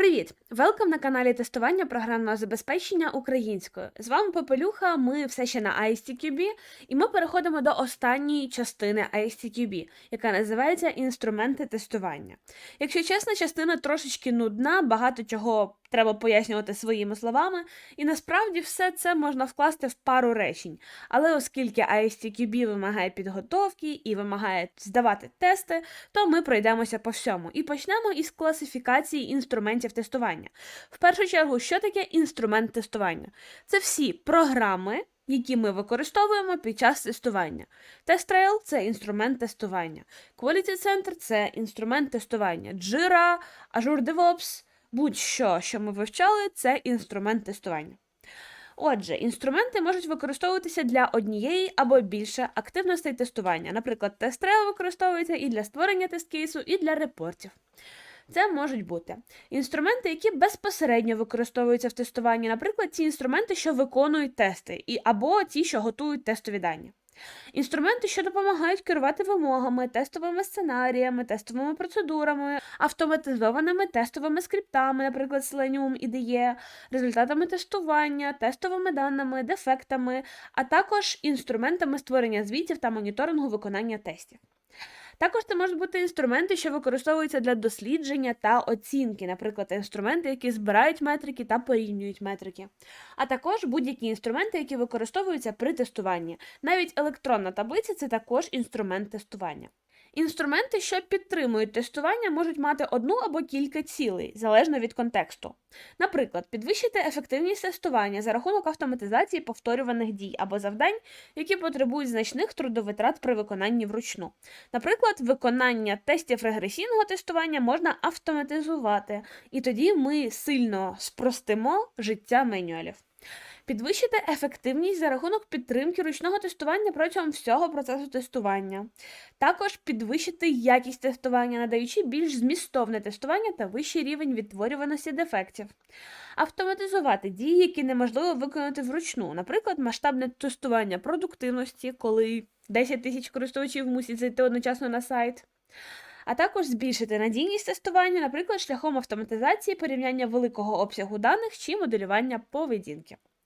Привіт! Велкам на каналі тестування програмного забезпечення українською. З вами Попелюха, ми все ще на ISTQB, і ми переходимо до останньої частини ISTQB, яка називається інструменти тестування. Якщо чесно, частина трошечки нудна, багато чого треба пояснювати своїми словами, і насправді все це можна вкласти в пару речень. Але оскільки ISTQB вимагає підготовки і вимагає здавати тести, то ми пройдемося по всьому і почнемо із класифікації інструментів тестування. В першу чергу, що таке інструмент тестування? Це всі програми. Які ми використовуємо під час тестування. TestRail – це інструмент тестування. Quality Center – це інструмент тестування. Jira, Azure DevOps, будь-що, що ми вивчали, це інструмент тестування. Отже, інструменти можуть використовуватися для однієї або більше активностей тестування. Наприклад, TestRail використовується і для створення тест-кейсу, і для репортів. Це можуть бути інструменти, які безпосередньо використовуються в тестуванні, наприклад, ті інструменти, що виконують тести, і, або ті, що готують тестові дані. Інструменти, що допомагають керувати вимогами, тестовими сценаріями, тестовими процедурами, автоматизованими тестовими скриптами, наприклад, Selenium IDE, результатами тестування, тестовими даними, дефектами, а також інструментами створення звітів та моніторингу виконання тестів. Також це можуть бути інструменти, що використовуються для дослідження та оцінки, наприклад, інструменти, які збирають метрики та порівнюють метрики, а також будь-які інструменти, які використовуються при тестуванні. Навіть електронна таблиця це також інструмент тестування. Інструменти, що підтримують тестування, можуть мати одну або кілька цілей, залежно від контексту. Наприклад, підвищити ефективність тестування за рахунок автоматизації повторюваних дій або завдань, які потребують значних трудовитрат при виконанні вручну. Наприклад, виконання тестів регресійного тестування можна автоматизувати, і тоді ми сильно спростимо життя менюалів. Підвищити ефективність за рахунок підтримки ручного тестування протягом всього процесу тестування. Також підвищити якість тестування, надаючи більш змістовне тестування та вищий рівень відтворюваності дефектів. Автоматизувати дії, які неможливо виконати вручну, наприклад, масштабне тестування продуктивності, коли 10 тисяч користувачів мусять зайти одночасно на сайт. А також збільшити надійність тестування, наприклад, шляхом автоматизації порівняння великого обсягу даних чи моделювання поведінки.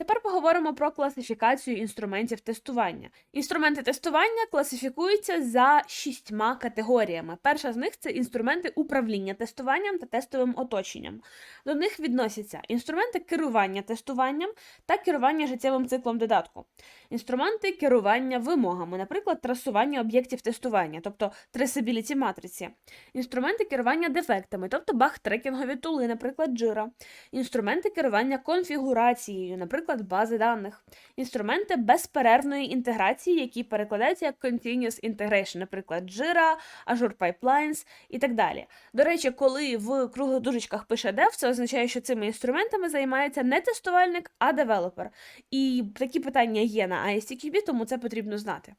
Тепер поговоримо про класифікацію інструментів тестування. Інструменти тестування класифікуються за шістьма категоріями. Перша з них це інструменти управління тестуванням та тестовим оточенням. До них відносяться інструменти керування тестуванням та керування життєвим циклом додатку, інструменти керування вимогами, наприклад, трасування об'єктів тестування, тобто трасабіліті матриці, інструменти керування дефектами, тобто баг-трекінгові тули, наприклад, Jira, інструменти керування конфігурацією, наприклад, наприклад, бази даних, інструменти безперервної інтеграції, які перекладаються як Continuous Integration, наприклад, Jira, Azure Pipelines і так далі. До речі, коли в круглих дужечках пише Dev, це означає, що цими інструментами займається не тестувальник, а девелопер. І такі питання є на ISTQB, тому це потрібно знати.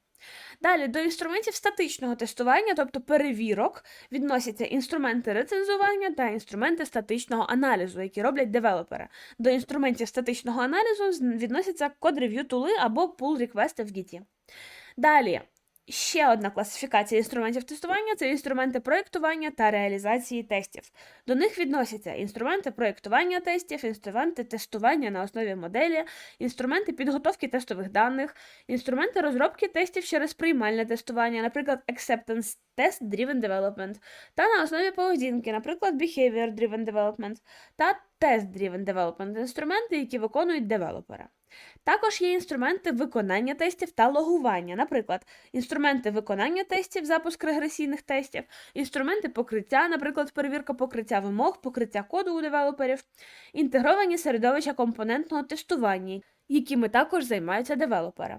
Далі до інструментів статичного тестування, тобто перевірок, відносяться інструменти рецензування та інструменти статичного аналізу, які роблять девелопери. До інструментів статичного аналізу відносяться код-рев'ю тули або pull реквести в Git. Далі Ще одна класифікація інструментів тестування це інструменти проєктування та реалізації тестів. До них відносяться інструменти проєктування тестів, інструменти тестування на основі моделі, інструменти підготовки тестових даних, інструменти розробки тестів через приймальне тестування, наприклад, Acceptance Test Driven Development, та на основі поведінки, наприклад, Behavior Driven Development та Test Driven Development інструменти, які виконують девелопери. Також є інструменти виконання тестів та логування, наприклад, інструменти виконання тестів, запуск регресійних тестів, інструменти покриття, наприклад, перевірка покриття вимог, покриття коду у девелоперів, інтегровані середовища компонентного тестування, якими також займаються девелопери.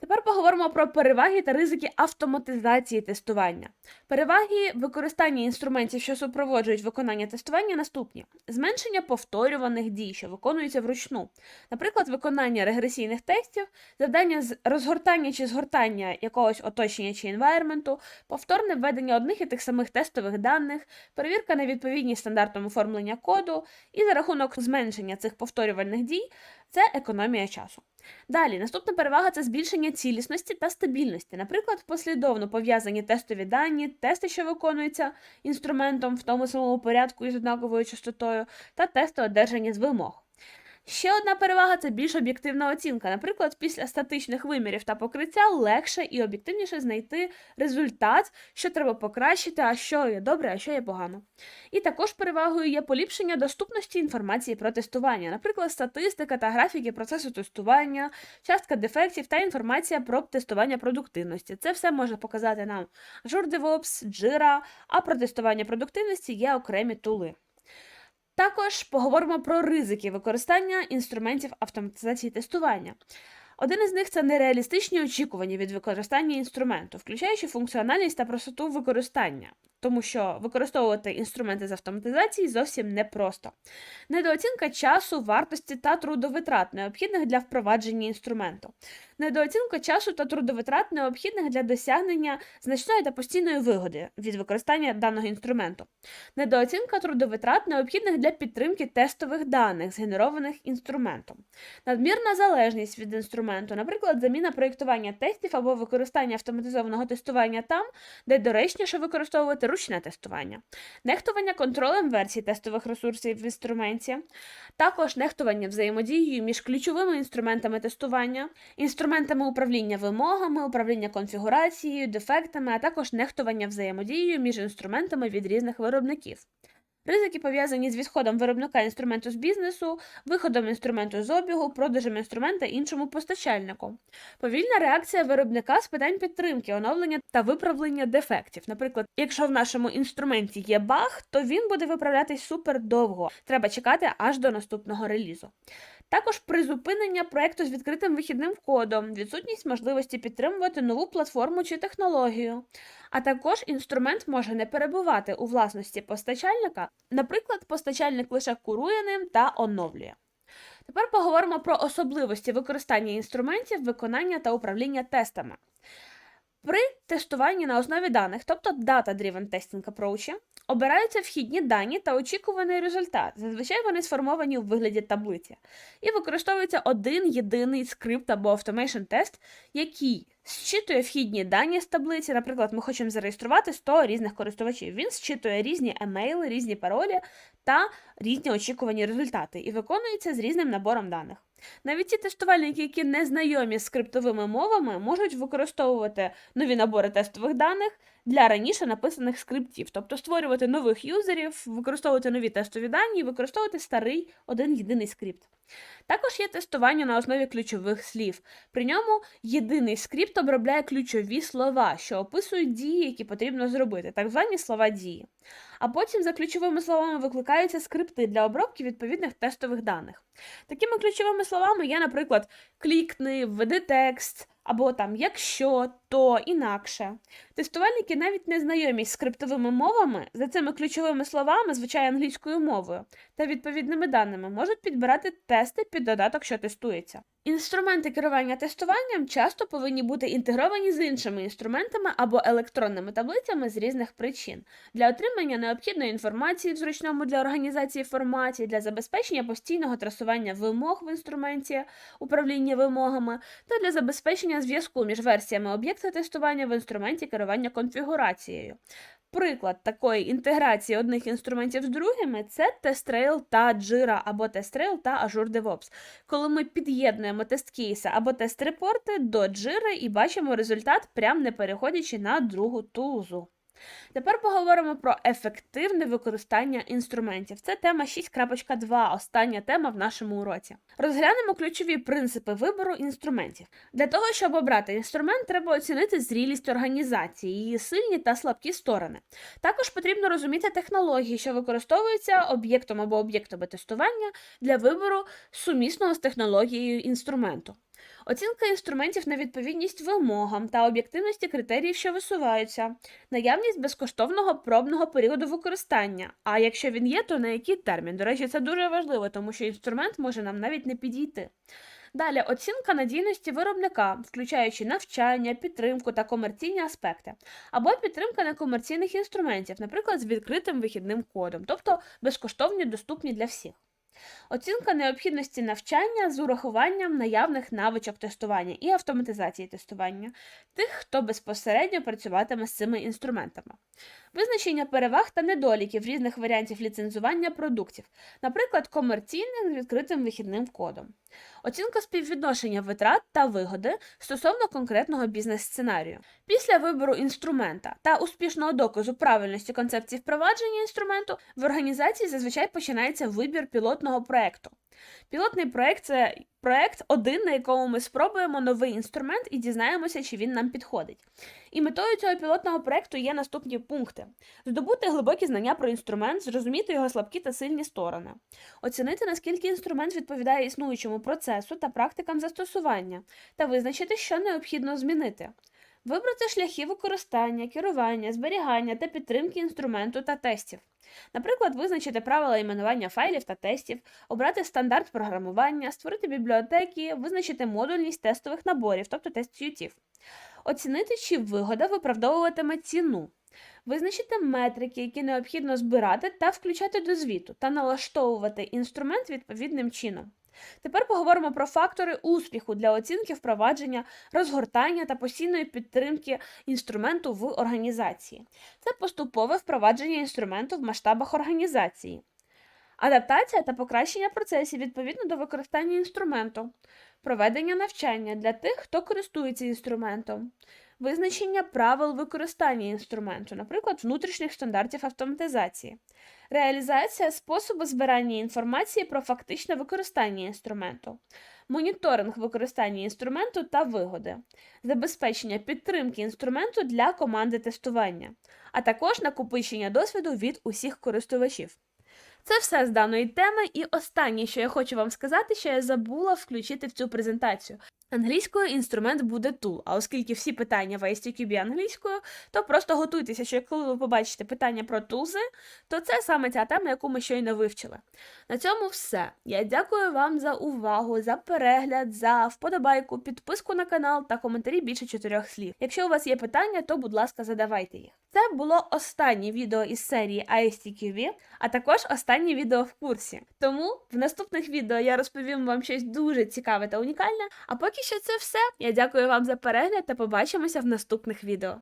Тепер поговоримо про переваги та ризики автоматизації тестування. Переваги використання інструментів, що супроводжують виконання тестування, наступні: зменшення повторюваних дій, що виконуються вручну, наприклад, виконання регресійних тестів, завдання з розгортання чи згортання якогось оточення чи інвайрменту, повторне введення одних і тих самих тестових даних, перевірка на відповідність стандартам оформлення коду, і за рахунок зменшення цих повторювальних дій це економія часу. Далі, наступна перевага це збільшення цілісності та стабільності. Наприклад, послідовно пов'язані тестові дані, тести, що виконуються інструментом в тому самому порядку і з однаковою частотою, та тести одержання з вимог. Ще одна перевага це більш об'єктивна оцінка. Наприклад, після статичних вимірів та покриття легше і об'єктивніше знайти результат, що треба покращити, а що є добре, а що є погано. І також перевагою є поліпшення доступності інформації про тестування, наприклад, статистика та графіки процесу тестування, частка дефектів та інформація про тестування продуктивності. Це все може показати нам Azure DevOps, Jira, а про тестування продуктивності є окремі тули. Також поговоримо про ризики використання інструментів автоматизації тестування. Один із них це нереалістичні очікування від використання інструменту, включаючи функціональність та простоту використання, тому що використовувати інструменти з автоматизації зовсім непросто. Недооцінка часу, вартості та трудовитрат, необхідних для впровадження інструменту. Недооцінка часу та трудовитрат необхідних для досягнення значної та постійної вигоди від використання даного інструменту. Недооцінка трудовитрат необхідних для підтримки тестових даних, згенерованих інструментом. Надмірна залежність від інструменту, наприклад, заміна проєктування тестів або використання автоматизованого тестування там, де доречніше використовувати ручне тестування, нехтування контролем версій тестових ресурсів в інструменті, також нехтування взаємодією між ключовими інструментами тестування, інструментами управління вимогами, управління конфігурацією, дефектами, а також нехтування взаємодією між інструментами від різних виробників. Ризики пов'язані з відходом виробника інструменту з бізнесу, виходом інструменту з обігу, продажем інструмента іншому постачальнику. Повільна реакція виробника з питань підтримки, оновлення та виправлення дефектів. Наприклад, якщо в нашому інструменті є баг, то він буде виправлятись супер довго. Треба чекати аж до наступного релізу. Також призупинення проекту з відкритим вихідним кодом, відсутність можливості підтримувати нову платформу чи технологію. А також інструмент може не перебувати у власності постачальника, наприклад, постачальник лише курує ним та оновлює. Тепер поговоримо про особливості використання інструментів, виконання та управління тестами. При тестуванні на основі даних, тобто Data-Driven Testing Approach, обираються вхідні дані та очікуваний результат. Зазвичай вони сформовані у вигляді таблиці. І використовується один єдиний скрипт або automation тест, який зчитує вхідні дані з таблиці. Наприклад, ми хочемо зареєструвати 100 різних користувачів. Він зчитує різні емейли, різні паролі та різні очікувані результати і виконується з різним набором даних. Навіть ті тестувальники, які не знайомі з скриптовими мовами, можуть використовувати нові набори тестових даних для раніше написаних скриптів, тобто створювати нових юзерів, використовувати нові тестові дані і використовувати старий один єдиний скрипт. Також є тестування на основі ключових слів. При ньому єдиний скрипт обробляє ключові слова, що описують дії, які потрібно зробити, так звані слова дії. А потім за ключовими словами викликаються скрипти для обробки відповідних тестових даних. Такими ключовими словами є, наприклад, клікни, введи текст, або там якщо, то, інакше. Тестувальники навіть не знайомі з скриптовими мовами, за цими ключовими словами, звичайно англійською мовою, та відповідними даними можуть підбирати тести під додаток, що тестується. Інструменти керування тестуванням часто повинні бути інтегровані з іншими інструментами або електронними таблицями з різних причин для отримання необхідної інформації в зручному для організації форматі, для забезпечення постійного трасування вимог в інструменті управління вимогами та для забезпечення зв'язку між версіями об'єкта тестування в інструменті керування конфігурацією. Приклад такої інтеграції одних інструментів з другими це TestRail та Jira або TestRail та Azure DevOps, коли ми під'єднуємо тест-кейси або тест-репорти до Jira і бачимо результат, прям не переходячи на другу тулзу. Тепер поговоримо про ефективне використання інструментів. Це тема 6.2, остання тема в нашому уроці. Розглянемо ключові принципи вибору інструментів. Для того, щоб обрати інструмент, треба оцінити зрілість організації, її сильні та слабкі сторони. Також потрібно розуміти технології, що використовуються об'єктом або об'єктами тестування для вибору сумісного з технологією інструменту. Оцінка інструментів на відповідність вимогам та об'єктивності критеріїв, що висуваються, наявність безкоштовного пробного періоду використання. А якщо він є, то на який термін? До речі, це дуже важливо, тому що інструмент може нам навіть не підійти. Далі оцінка надійності виробника, включаючи навчання, підтримку та комерційні аспекти, або підтримка некомерційних інструментів, наприклад, з відкритим вихідним кодом, тобто безкоштовні, доступні для всіх. Оцінка необхідності навчання з урахуванням наявних навичок тестування і автоматизації тестування тих, хто безпосередньо працюватиме з цими інструментами. Визначення переваг та недоліків різних варіантів ліцензування продуктів, наприклад, комерційних з відкритим вихідним кодом. Оцінка співвідношення витрат та вигоди стосовно конкретного бізнес-сценарію. Після вибору інструмента та успішного доказу правильності концепції впровадження інструменту в організації зазвичай починається вибір пілотного проекту. Пілотний проект це проект один, на якому ми спробуємо новий інструмент і дізнаємося, чи він нам підходить. І метою цього пілотного проекту є наступні пункти: здобути глибокі знання про інструмент, зрозуміти його слабкі та сильні сторони, оцінити, наскільки інструмент відповідає існуючому процесу та практикам застосування, та визначити, що необхідно змінити. Вибрати шляхи використання, керування, зберігання та підтримки інструменту та тестів. Наприклад, визначити правила іменування файлів та тестів, обрати стандарт програмування, створити бібліотеки, визначити модульність тестових наборів, тобто тест ютів. Оцінити, чи вигода виправдовуватиме ціну. Визначити метрики, які необхідно збирати та включати до звіту, та налаштовувати інструмент відповідним чином. Тепер поговоримо про фактори успіху для оцінки впровадження, розгортання та постійної підтримки інструменту в організації. Це поступове впровадження інструменту в масштабах організації, адаптація та покращення процесів відповідно до використання інструменту, проведення навчання для тих, хто користується інструментом. Визначення правил використання інструменту, наприклад, внутрішніх стандартів автоматизації, реалізація способу збирання інформації про фактичне використання інструменту, моніторинг використання інструменту та вигоди, забезпечення підтримки інструменту для команди тестування, а також накопичення досвіду від усіх користувачів. Це все з даної теми, і останнє, що я хочу вам сказати, що я забула включити в цю презентацію. Англійською інструмент буде tool, а оскільки всі питання в ISTQB англійською, то просто готуйтеся, що коли ви побачите питання про тулзи, то це саме ця тема, яку ми щойно вивчили. На цьому все. Я дякую вам за увагу, за перегляд, за вподобайку, підписку на канал та коментарі більше чотирьох слів. Якщо у вас є питання, то будь ласка, задавайте їх. Це було останнє відео із серії ISTQB, а також останнє відео в курсі. Тому в наступних відео я розповім вам щось дуже цікаве та унікальне. А поки що це все. Я дякую вам за перегляд та побачимося в наступних відео.